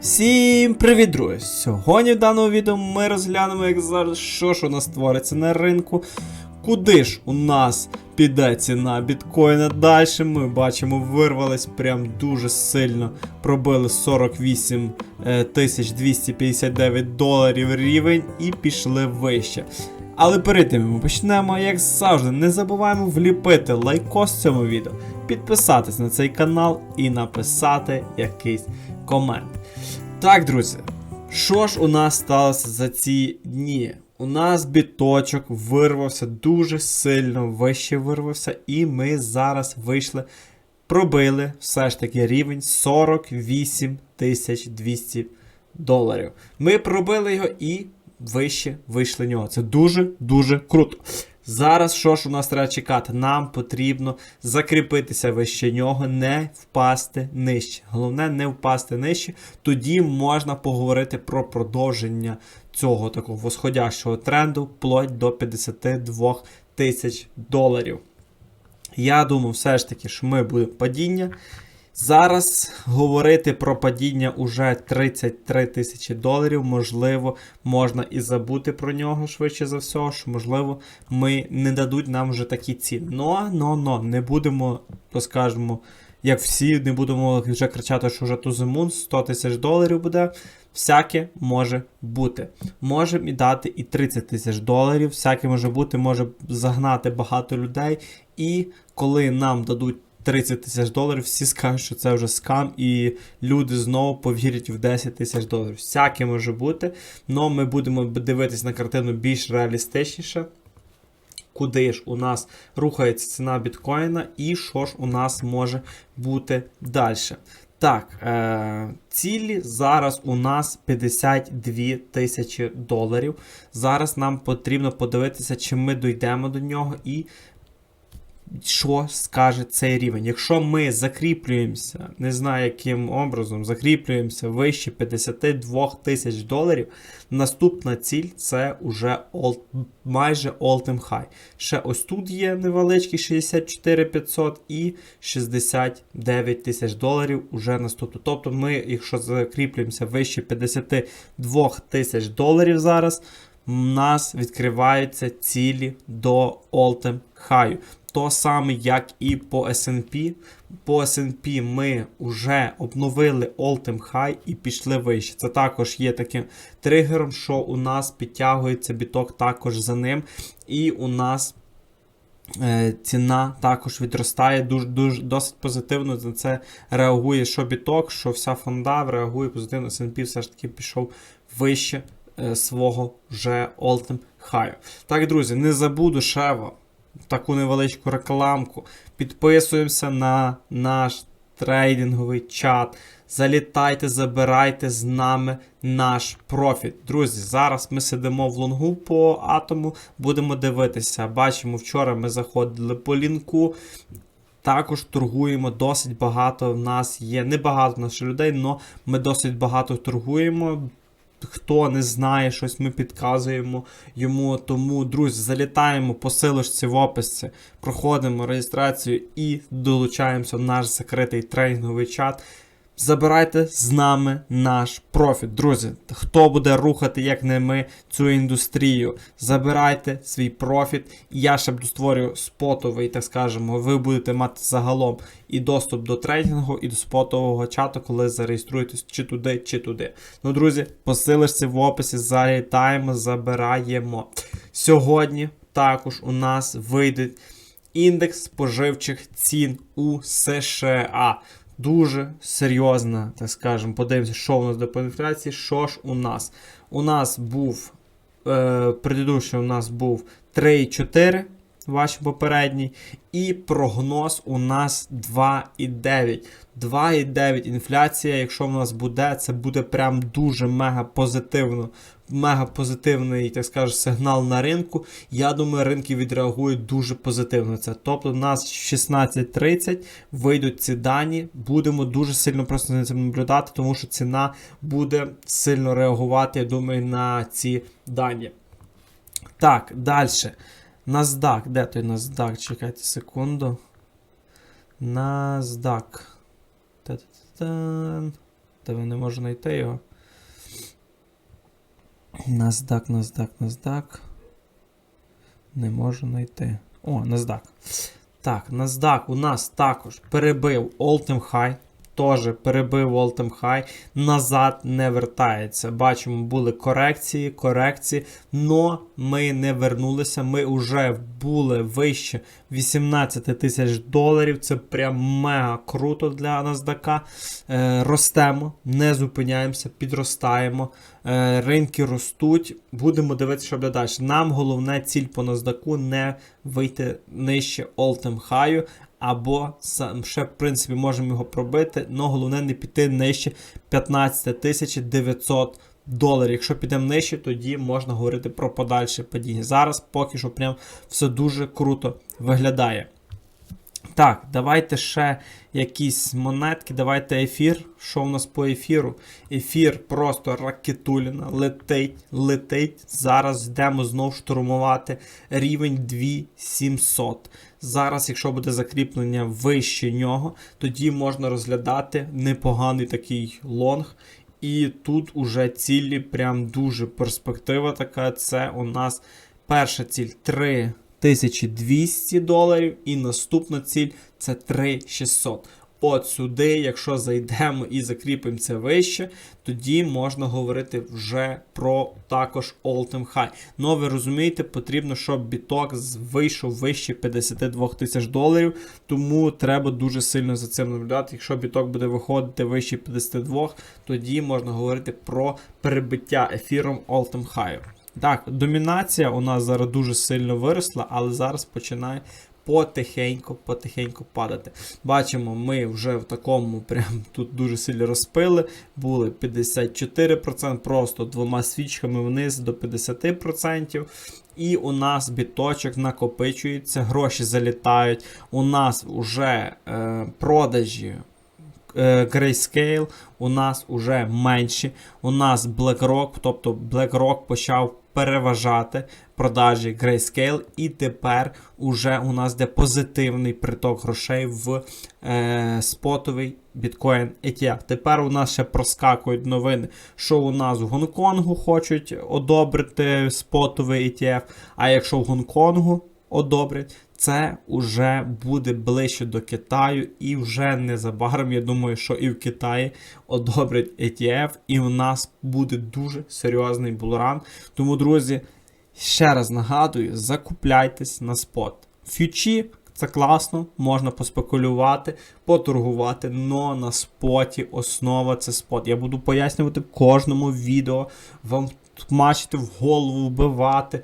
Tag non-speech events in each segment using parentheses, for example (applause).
Всім привіт, друзі! Сьогодні в даному відео ми розглянемо, як зараз, що ж у нас твориться на ринку, куди ж у нас піде ціна біткоїна далі. Ми бачимо, вирвались прям дуже сильно, пробили 48 е, 259 доларів рівень і пішли вище. Але перед тим ми почнемо, як завжди, не забуваємо вліпити лайкос цьому відео, підписатись на цей канал і написати якийсь комент. Так, друзі, що ж у нас сталося за ці дні? У нас біточок вирвався дуже сильно вище вирвався, і ми зараз вийшли, пробили все ж таки рівень 48 200 доларів. Ми пробили його і вище вийшли нього. Це дуже-дуже круто. Зараз що ж у нас треба чекати? Нам потрібно закріпитися вище нього, не впасти нижче. Головне не впасти нижче. Тоді можна поговорити про продовження цього такого восходящого тренду вплоть до 52 тисяч доларів. Я думаю, все ж таки, що ми будемо падіння. Зараз говорити про падіння уже 33 тисячі доларів, можливо, можна і забути про нього швидше за все, що можливо ми не дадуть нам вже такі ціни. Но, но, но, не будемо, то скажемо, як всі, не будемо вже кричати, що вже тузимун 100 тисяч доларів буде. Всяке може бути. Можемо і дати і 30 тисяч доларів. Всяке може бути, може загнати багато людей. І коли нам дадуть 30 тисяч доларів, всі скажуть, що це вже скам, і люди знову повірять в 10 тисяч доларів. Всяке може бути, але ми будемо дивитись на картину більш реалістичніше. Куди ж у нас рухається ціна біткоїна, і що ж у нас може бути далі. Так, е, цілі зараз у нас 52 тисячі доларів. Зараз нам потрібно подивитися, чи ми дійдемо до нього і що скаже цей рівень. Якщо ми закріплюємося, не знаю яким образом, закріплюємося вище 52 тисяч доларів, наступна ціль це уже all, майже all-time high. Ще ось тут є невеличкий 64 500 і 69 тисяч доларів уже наступно. Тобто ми, якщо закріплюємося вище 52 тисяч доларів зараз, у нас відкриваються цілі до all-time high. То саме, як і по S&P. По S&P ми вже обновили all-time high і пішли вище. Це також є таким тригером, що у нас підтягується біток також за ним. І у нас е, ціна також відростає. Дуже, дуже, досить позитивно на це реагує що біток, що вся фонда реагує позитивно. S&P все ж таки пішов вище е, свого вже all-time high. Так, друзі, не забуду вам таку невеличку рекламку. Підписуємося на наш трейдинговий чат. Залітайте, забирайте з нами наш профіт. Друзі, зараз ми сидимо в лонгу по атому, будемо дивитися. Бачимо, вчора ми заходили по лінку. Також торгуємо досить багато. В нас є небагато наших людей, але ми досить багато торгуємо. Хто не знає щось, ми підказуємо йому. Тому, друзі, залітаємо по силочці в описі, проходимо реєстрацію і долучаємося в наш закритий тренінговий чат. Забирайте з нами наш профіт. Друзі, хто буде рухати, як не ми, цю індустрію, забирайте свій профіт. І я ще буду створюю спотовий, так скажемо, ви будете мати загалом і доступ до трейдингу, і до спотового чату, коли зареєструєтесь чи туди, чи туди. Ну, друзі, посилишся в описі, залітаємо, забираємо. Сьогодні також у нас вийде індекс споживчих цін у США дуже серйозна, так скажемо. Подивимося, що у нас до пенетрації. Що ж у нас? У нас був е, предыдущий у нас був 3,4, ваш попередній, і прогноз у нас 2,9. 2,9 інфляція, якщо в нас буде, це буде прям дуже мега позитивно. Мега позитивний, так скажу, сигнал на ринку. Я думаю, ринки відреагують дуже позитивно. Це. Тобто, у нас в 16.30 вийдуть ці дані. Будемо дуже сильно просто за цим наблюдати, тому що ціна буде сильно реагувати, я думаю, на ці дані. Так, далі. NASDAQ. Де той NASDAQ? Чекайте секунду. NASDAQ. Та-та-та. Диви, не можу знайти його. NASDAQ, NASDAQ, NASDAQ. Не можу знайти. О, NASDAQ. Так, NASDAQ у нас також перебив All-Time High. Теж перебив All-Time. Назад не вертається. Бачимо, були корекції, корекції. Но ми не вернулися. Ми вже були вище 18 тисяч доларів. Це прям мега круто для NASDAQ. Е, ростемо, не зупиняємося, підростаємо. Е, ринки ростуть. Будемо дивитися, що буде далі. Нам головне ціль по NASDAQ не вийти нижче all-time або ще, в принципі, можемо його пробити, але головне не піти нижче 15 900 доларів. Якщо підемо нижче, тоді можна говорити про подальше падіння. Зараз поки що прям все дуже круто виглядає. Так, давайте ще якісь монетки, давайте ефір. Що в нас по ефіру? Ефір просто ракетуліна, летить, летить. Зараз йдемо знов штурмувати рівень 2700. Зараз, якщо буде закріплення вище нього, тоді можна розглядати непоганий такий лонг. І тут уже цілі прям дуже перспектива така. Це у нас перша ціль 3200 доларів, і наступна ціль це 3600. От сюди, якщо зайдемо і закріпимо це вище, тоді можна говорити вже про також all-time high. Ну, ви розумієте, потрібно, щоб біток вийшов вище 52 тисяч доларів, тому треба дуже сильно за цим наблюдати. Якщо біток буде виходити вище 52, тоді можна говорити про перебиття ефіром all-time high. Так, домінація у нас зараз дуже сильно виросла, але зараз починає потихеньку, потихеньку падати. Бачимо, ми вже в такому прям тут дуже сильно розпили. Були 54%, просто двома свічками вниз до 50%. І у нас біточок накопичується, гроші залітають. У нас вже е, продажі Grayscale у нас уже менші. У нас BlackRock, тобто BlackRock почав переважати продажі Grayscale, і тепер уже у нас де позитивний приток грошей в е, спотовий біткоін ETF. Тепер у нас ще проскакують новини, що у нас в Гонконгу хочуть одобрити спотовий ETF, а якщо в Гонконгу одобрять, це вже буде ближче до Китаю, і вже незабаром, я думаю, що і в Китаї одобрять ETF, і у нас буде дуже серйозний булран. Тому, друзі, ще раз нагадую, закупляйтесь на спот. Фьючі це класно, можна поспекулювати, поторгувати, но на споті основа це спот. Я буду пояснювати в кожному відео, вам тмачити в голову, вбивати.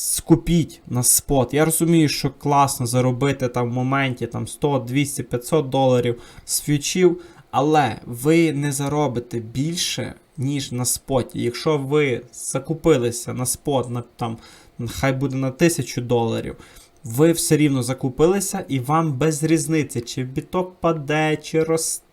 Скупіть на спот. Я розумію, що класно заробити там в моменті там 100, 200, 500 доларів з фьючів, але ви не заробите більше, ніж на споті. Якщо ви закупилися на спот, на там, хай буде на 1000 доларів, ви все рівно закупилися, і вам без різниці, чи біток паде, чи росте.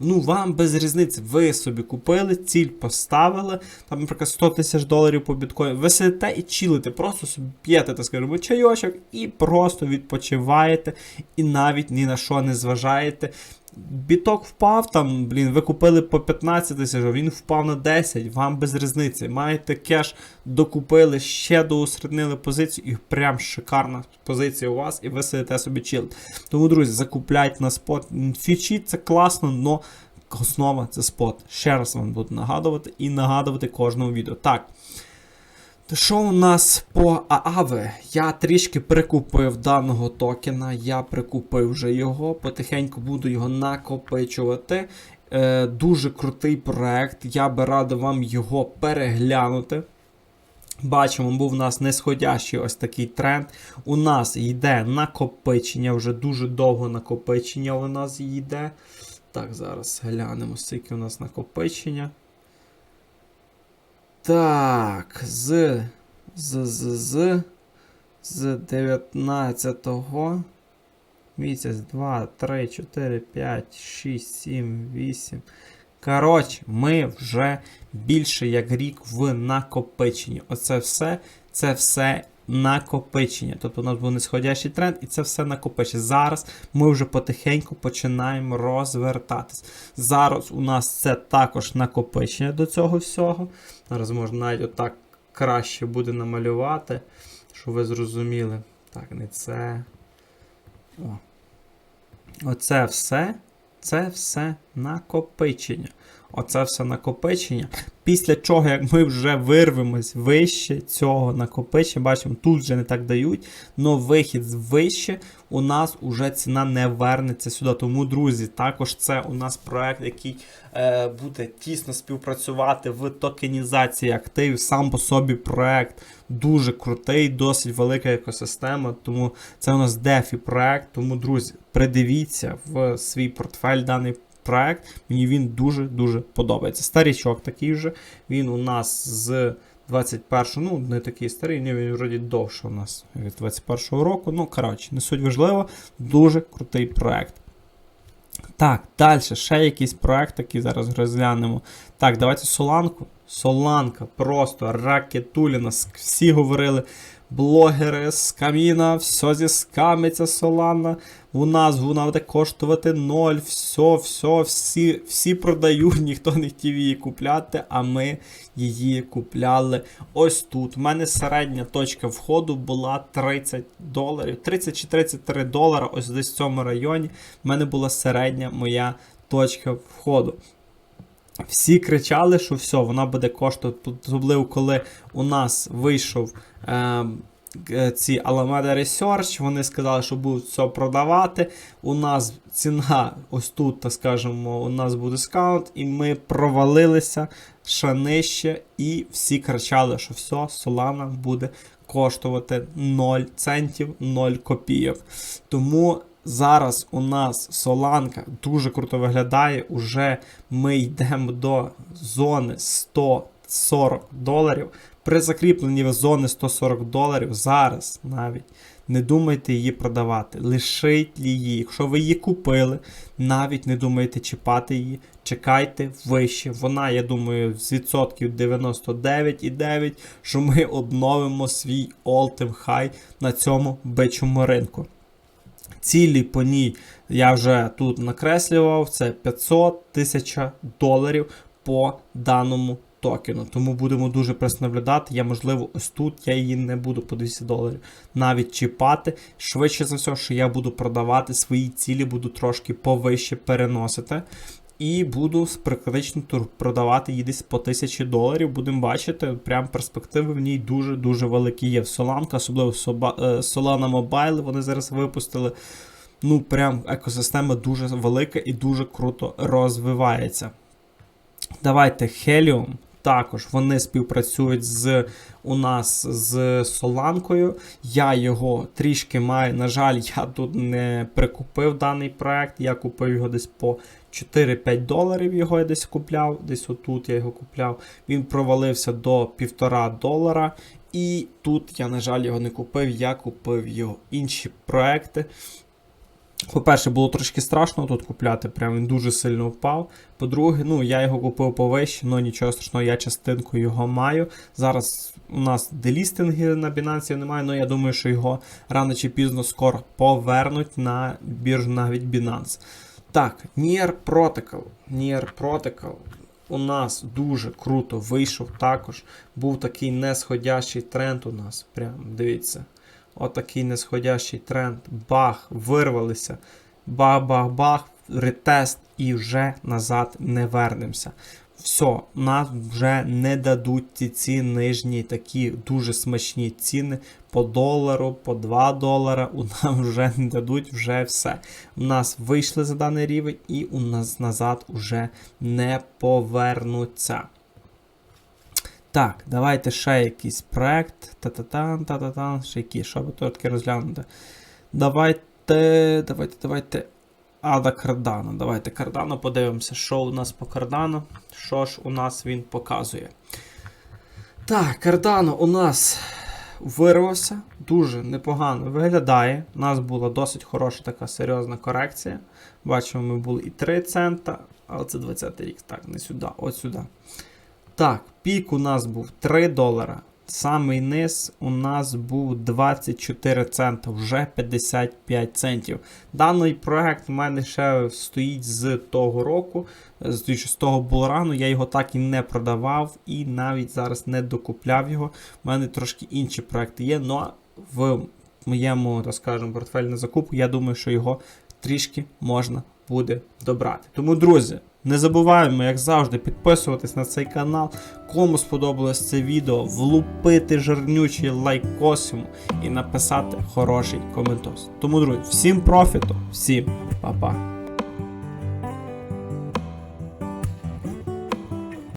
Ну, вам без різниці. Ви собі купили, ціль поставили, там, наприклад, 100 тисяч доларів по біткоїну. Ви сидите і чілите, просто собі п'єте, так скажімо, чайочок і просто відпочиваєте, і навіть ні на що не зважаєте. Біток впав там, блін, ви купили по 15 тисяч, він впав на 10, вам без різниці. Маєте кеш, докупили, ще доусреднили позицію, і прям шикарна позиція у вас, і ви сидите собі чилите. Тому, друзі, закупляйте на спот. Фічі це класно, але основа це спот. Ще раз вам буду нагадувати і нагадувати кожному відео. Так. Що у нас по ААВ? Я трішки прикупив даного токена, я прикупив вже його, потихеньку буду його накопичувати. Е, дуже крутий проект, я би радив вам його переглянути. Бачимо, був у нас нисходящий ось такий тренд. У нас йде накопичення, вже дуже довго накопичення у нас йде. Так, зараз глянемо, скільки у нас накопичення. Так, з, з, з, з, з 19-го. Місяць, 2, 3, 4, 5, 6, 7, 8. Коротше, ми вже більше як рік в накопиченні. Оце все, це все накопичення. Тобто у нас був нисходящий тренд, і це все накопичення. Зараз ми вже потихеньку починаємо розвертатись. Зараз у нас це також накопичення до цього всього. Зараз можна навіть отак краще буде намалювати, щоб ви зрозуміли. Так, не це. О. Оце все. Це все накопичення. Оце все накопичення. Після чого, як ми вже вирвемось вище цього накопичення, бачимо, тут вже не так дають, але вихід вище, у нас вже ціна не вернеться сюди. Тому, друзі, також це у нас проект, який е, буде тісно співпрацювати в токенізації активів. Сам по собі проект дуже крутий, досить велика екосистема. Тому це у нас DeFi проект. Тому, друзі, придивіться в свій портфель даний проект. Мені він дуже-дуже подобається. Старічок такий вже. Він у нас з 21 ну не такий старий, він вроді довше у нас від 21-го року. Ну, коротше, не суть важливо, дуже крутий проект. Так, далі ще якийсь проект, який зараз розглянемо. Так, давайте Соланку. Соланка просто ракетуліна. Всі говорили, блогери з каміна, все зіскамиться Солана. У нас вона буде коштувати 0, все, все, всі всі продають, (laughs) ніхто не хотів її купляти, а ми її купляли ось тут. У мене середня точка входу була 30 доларів. 30 чи 33 долара, ось десь в цьому районі. У мене була середня моя точка входу. Всі кричали, що все, вона буде коштувати, особливо коли у нас вийшов. Е ці Alameda Research, вони сказали, що будуть все продавати. У нас ціна, ось тут, так скажемо, у нас був дискаунт, і ми провалилися ще нижче, і всі кричали, що все, Solana буде коштувати 0 центів, 0 копійок. Тому зараз у нас Соланка дуже круто виглядає. Уже ми йдемо до зони 140 доларів. При закріпленні зони 140 доларів зараз навіть не думайте її продавати. Лишить її. Якщо ви її купили, навіть не думайте чіпати її. Чекайте вище. Вона, я думаю, з відсотків 99,9, що ми обновимо свій all-time high на цьому бичому ринку. Цілі по ній я вже тут накреслював, це 500 тисяч доларів по даному токену. Тому будемо дуже пресно наблюдати. Я, можливо, ось тут я її не буду по 200 доларів навіть чіпати. Швидше за все, що я буду продавати свої цілі, буду трошки повище переносити. І буду практично продавати її десь по 1000 доларів. Будемо бачити, прям перспективи в ній дуже-дуже великі є. Соланка, особливо Solana Mobile, вони зараз випустили. Ну, прям екосистема дуже велика і дуже круто розвивається. Давайте Helium. Також вони співпрацюють з у нас з Соланкою. Я його трішки маю. На жаль, я тут не прикупив даний проект. Я купив його десь по 4-5 доларів. Його я десь купляв. Десь отут я його купляв. Він провалився до 1,5 долара. І тут я, на жаль, його не купив. Я купив його інші проекти. По-перше, було трошки страшно тут купляти, прям він дуже сильно впав. По-друге, ну я його купив повище, але нічого страшного, я частинку його маю. Зараз у нас делістинги на Binance немає, але я думаю, що його рано чи пізно скоро повернуть на біржу навіть Binance. Так, Near Protocol. Near Protocol у нас дуже круто вийшов також. Був такий несходящий тренд у нас. Прям дивіться. Отакий несходящий тренд. Бах, вирвалися. Бах-бах-бах, ретест і вже назад не вернемося. Все, нас вже не дадуть ці нижні такі дуже смачні ціни по долару, по 2 долара. У (laughs) нас вже не дадуть вже все. У нас вийшли за даний рівень і у нас назад вже не повернуться. Так, давайте ще якийсь проект. Та-та-тан, та-та-тан, ще які, що би таке розглянути. Давайте, давайте, давайте. Ада Кардано. Давайте Кардано подивимося, що у нас по Кардано. Що ж у нас він показує. Так, Кардано у нас вирвався. Дуже непогано виглядає. У нас була досить хороша така серйозна корекція. Бачимо, ми були і 3 цента, але це 20 рік. Так, не сюди, от сюди. Так, пік у нас був 3 долара. Самий низ у нас був 24 цента, вже 55 центів. Даний проект у мене ще стоїть з того року, з, того булрану. Я його так і не продавав і навіть зараз не докупляв його. У мене трошки інші проекти є, але в моєму, так скажемо, портфелі на закупку, я думаю, що його трішки можна буде добрати. Тому, друзі, не забуваємо, як завжди, підписуватись на цей канал. Кому сподобалось це відео, влупити жирнючий лайкос йому і написати хороший коментос. Тому, друзі, всім профіту, всім па-па.